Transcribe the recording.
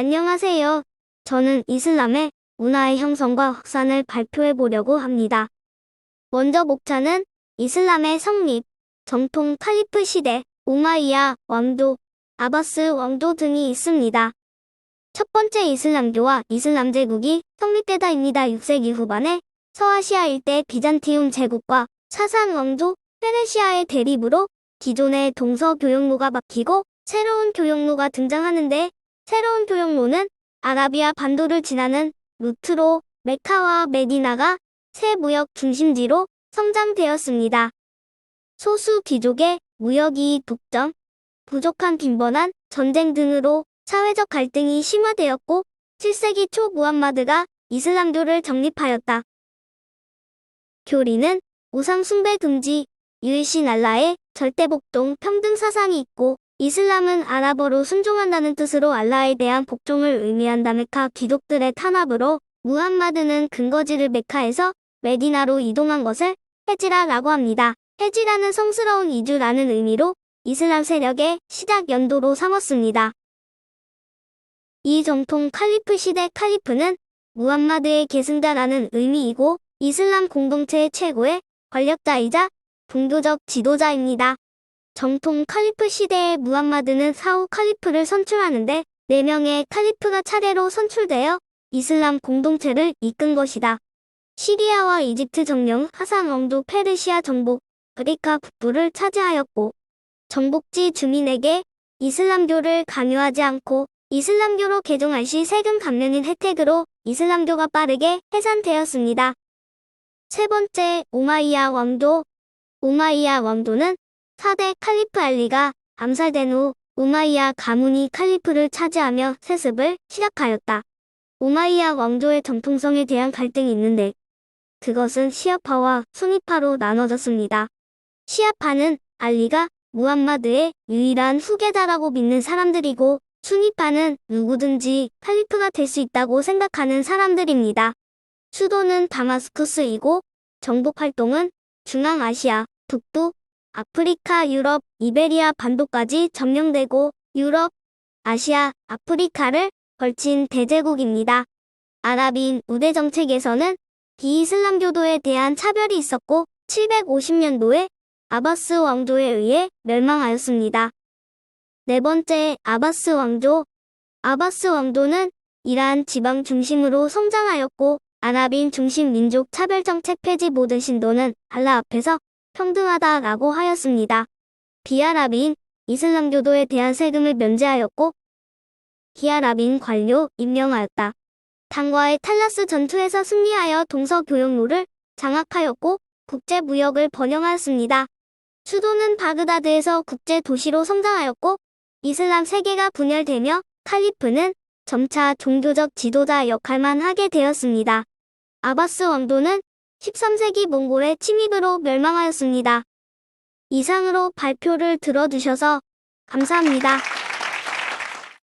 안녕하세요. 저는 이슬람의 문화의 형성과 확산을 발표해 보려고 합니다. 먼저 목차는 이슬람의 성립, 정통 칼리프 시대, 우마이야 왕도, 아바스 왕도 등이 있습니다. 첫 번째 이슬람교와 이슬람 제국이 성립되다입니다. 6세기 후반에 서아시아 일대 비잔티움 제국과 사산 왕조 페르시아의 대립으로 기존의 동서 교역로가 막히고 새로운 교역로가 등장하는데 새로운 교역로는 아라비아 반도를 지나는 루트로 메카와 메디나가 새 무역 중심지로 성장되었습니다. 소수 귀족의 무역이익 독점, 부족한 빈번한 전쟁 등으로 사회적 갈등이 심화되었고 7세기 초 무함마드가 이슬람교를 정립하였다. 교리는 우상 숭배 금지, 유일신 알라의 절대복종 평등 사상이 있고 이슬람은 아랍어로 순종한다는 뜻으로 알라에 대한 복종을 의미한다 메카 귀족들의 탄압으로 무함마드는 근거지를 메카에서 메디나로 이동한 것을 헤지라라고 합니다. 헤지라는 성스러운 이주라는 의미로 이슬람 세력의 시작 연도로 삼았습니다. 이 정통 칼리프 시대 칼리프는 무함마드의 계승자라는 의미이고 이슬람 공동체의 최고의 권력자이자 종교적 지도자입니다. 정통 칼리프 시대의 무함마드는 사후 칼리프를 선출하는데 4명의 칼리프가 차례로 선출되어 이슬람 공동체를 이끈 것이다. 시리아와 이집트 정령 하산 왕도 페르시아 정복 그리카 북부를 차지하였고 정복지 주민에게 이슬람교를 강요하지 않고 이슬람교로 개종할 시 세금 감면인 혜택으로 이슬람교가 빠르게 해산되었습니다. 세 번째 오마이야 왕도 오마이야 왕도는 4대 칼리프 알리가 암살된 후 우마이야 가문이 칼리프를 차지하며 세습을 시작하였다. 우마이야 왕조의 정통성에 대한 갈등이 있는데 그것은 시아파와 수니파로 나눠졌습니다. 시아파는 알리가 무함마드의 유일한 후계자라고 믿는 사람들이고 수니파는 누구든지 칼리프가 될 수 있다고 생각하는 사람들입니다. 수도는 다마스쿠스이고 정복 활동은 중앙아시아, 북부, 아프리카, 유럽, 이베리아 반도까지 점령되고 유럽, 아시아, 아프리카를 걸친 대제국입니다. 아랍인 우대 정책에서는 비이슬람교도에 대한 차별이 있었고 750년도에 아바스 왕조에 의해 멸망하였습니다. 네 번째 아바스 왕조 아바스 왕조는 이란 지방 중심으로 성장하였고 아랍인 중심 민족 차별 정책 폐지 모든 신도는 알라 앞에서 평등하다라고 하였습니다. 비아랍인 이슬람교도에 대한 세금을 면제하였고 비아랍인 관료 임명하였다. 당과의 탈라스 전투에서 승리하여 동서 교역로를 장악하였고 국제 무역을 번영하였습니다. 수도는 바그다드에서 국제 도시로 성장하였고 이슬람 세계가 분열되며 칼리프는 점차 종교적 지도자 역할만 하게 되었습니다. 아바스 왕도는 13세기 몽골의 침입으로 멸망하였습니다. 이상으로 발표를 들어주셔서 감사합니다.